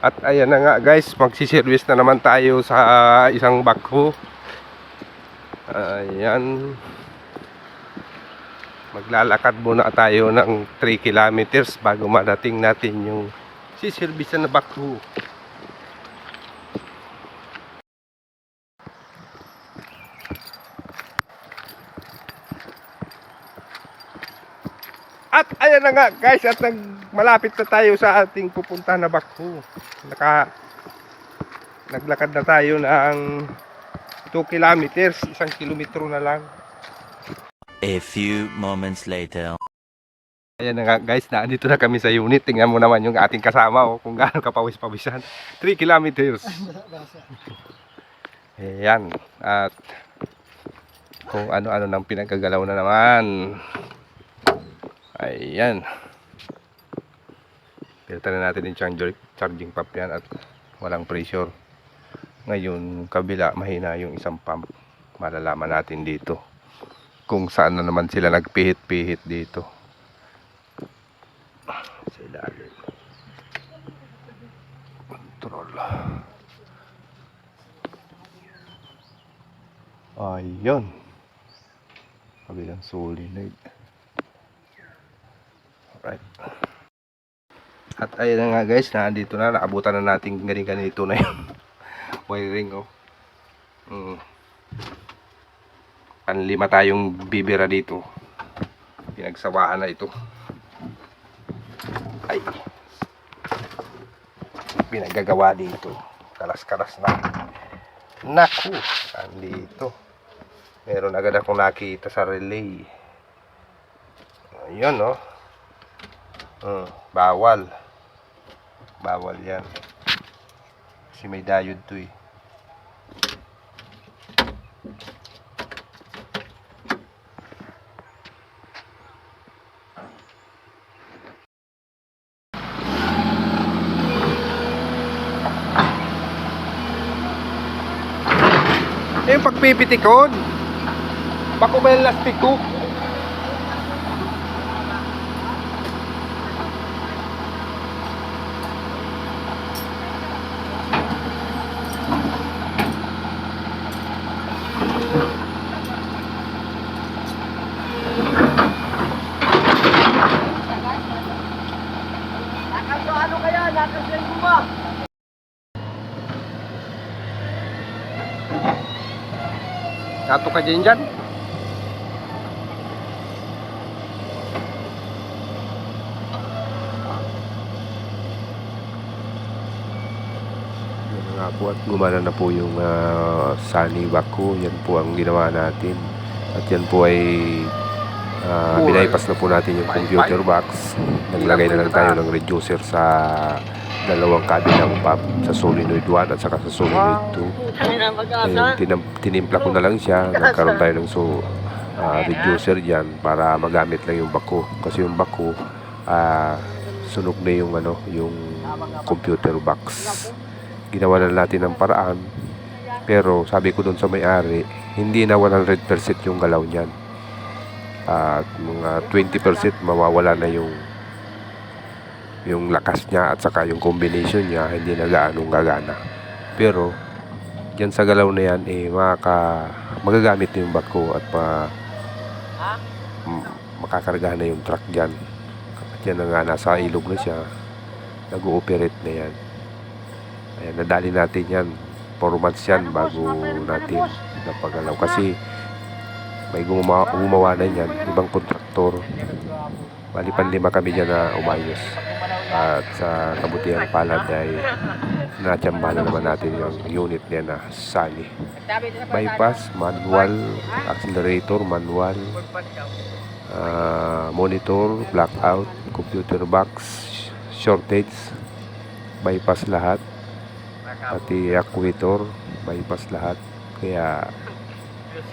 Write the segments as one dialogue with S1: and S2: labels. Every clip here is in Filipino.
S1: At ayan na nga guys, magsiservice na naman tayo sa isang backhoe. Ayan. Maglalakad muna tayo ng 3 kilometers bago madating natin yung siservice na backhoe. At ayan na nga guys, at nag, malapit na tayo sa ating pupunta na backhoe. Naka, naglakad na tayo ng 2 kilometers, isang kilometro na lang.
S2: A few moments later.
S1: Ayan na nga guys, naandito na kami sa unit. Tingnan mo naman yung ating kasama oh, kung gaano kapawis-pawisan. 3 kilometers. Ayan. At kung ano-ano nang pinagkagalaw na naman. Ayan. Pilta na natin yung charger, charging pump yan at walang pressure. Ngayon, kabila, mahina yung isang pump. Malalaman natin dito. Kung saan na naman sila nagpihit-pihit dito. Sa ilalim. Control. Ayun. Kabilang solenoid. Alright. At ayun nga guys, nandito na, naabutan na natin galing ganito na yung wiring oh. Mm. Panlima tayong bibira dito. Pinagsawaan na ito. Ay. Pinagagawa dito. Kalas-kalas na. Naku, andito. Meron agad akong nakita sa relay. Ayun, no? Hmm, bawal. Bawal yan. Kasi may diode to eh. Yung pagpipitikon. Bako ba yung? Sato ka dyan dyan. Nga po at gumana na po yung uh, Sunny Baku. Yan po ang ginawa natin. At yan po ay uh, binaypas na po natin yung computer box. Naglagay na lang tayo ng reducer sa dalawang kabilang pump sa solenoid 1 at saka sa solenoid 2.
S3: Kami na mag-asa.
S1: Ayun, tinam, tinimpla ko na lang siya. Nagkaroon tayo ng so, ah, reducer dyan para magamit lang yung bako. Kasi yung bako, ah, sunog na yung, ano, yung computer box. Ginawa na natin ng paraan. Pero sabi ko doon sa may-ari, hindi na 100% yung galaw niyan. At mga 20% mawawala na yung yung lakas niya at saka yung combination niya hindi na gaanong gagana. Pero Diyan sa galaw na yan, eh, makaka, magagamit yung bako at pa, makakarga na yung truck dyan. At yan na nga, nasa ilog na siya. Nag-ooperate na yan. Ayan, nadali natin yan. 4 months yan bago natin napagalaw. Kasi may gumawa, gumawa na yan, ibang kontraktor. Bali, panlima kami dyan na umayos. At sa kabutihang palad ay natsyamba na naman natin yung unit niya na Sunny. Bypass, manual, accelerator, manual, ah, monitor, blackout, computer box, shortage, bypass lahat, pati actuator, bypass lahat. Kaya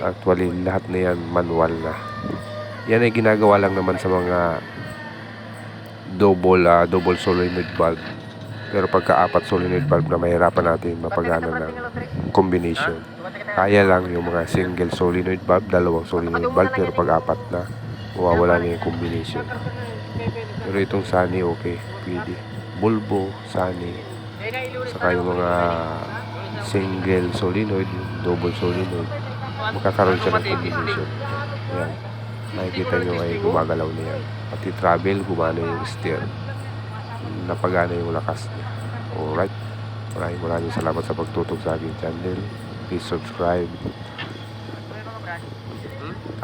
S1: actually lahat na yan manual na. Yan ay ginagawa lang naman sa mga double ah, double solenoid valve. Pero pagka apat solenoid valve na mahirapan natin mapagana ng combination. Kaya lang yung mga single solenoid valve, dalawang solenoid valve, pero pag apat na, mawawala na yung combination. Pero itong Sunny, okay, pwede. Bulbo, Sunny, saka yung mga single solenoid, double solenoid, magkakaroon siya ng combination. Ayan. Makikita nyo ay gumagalaw na yan. Pati travel, gumana yung steer. Napagana yung lakas niya. Alright. Maraming maraming salamat sa pagtutok sa aking channel. Please subscribe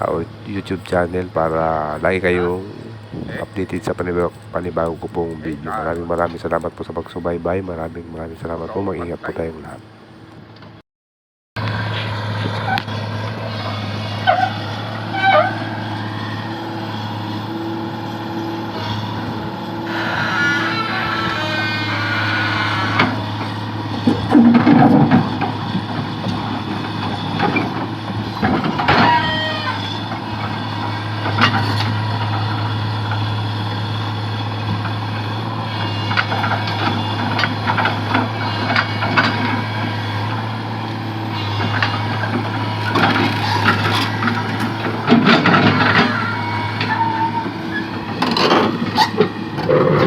S1: our YouTube channel para lagi kayong updated sa panibag, panibago ko pong video. Maraming maraming salamat po sa pagsubaybay. Maraming maraming salamat po. Mag-ingat po tayong lahat. Thank you.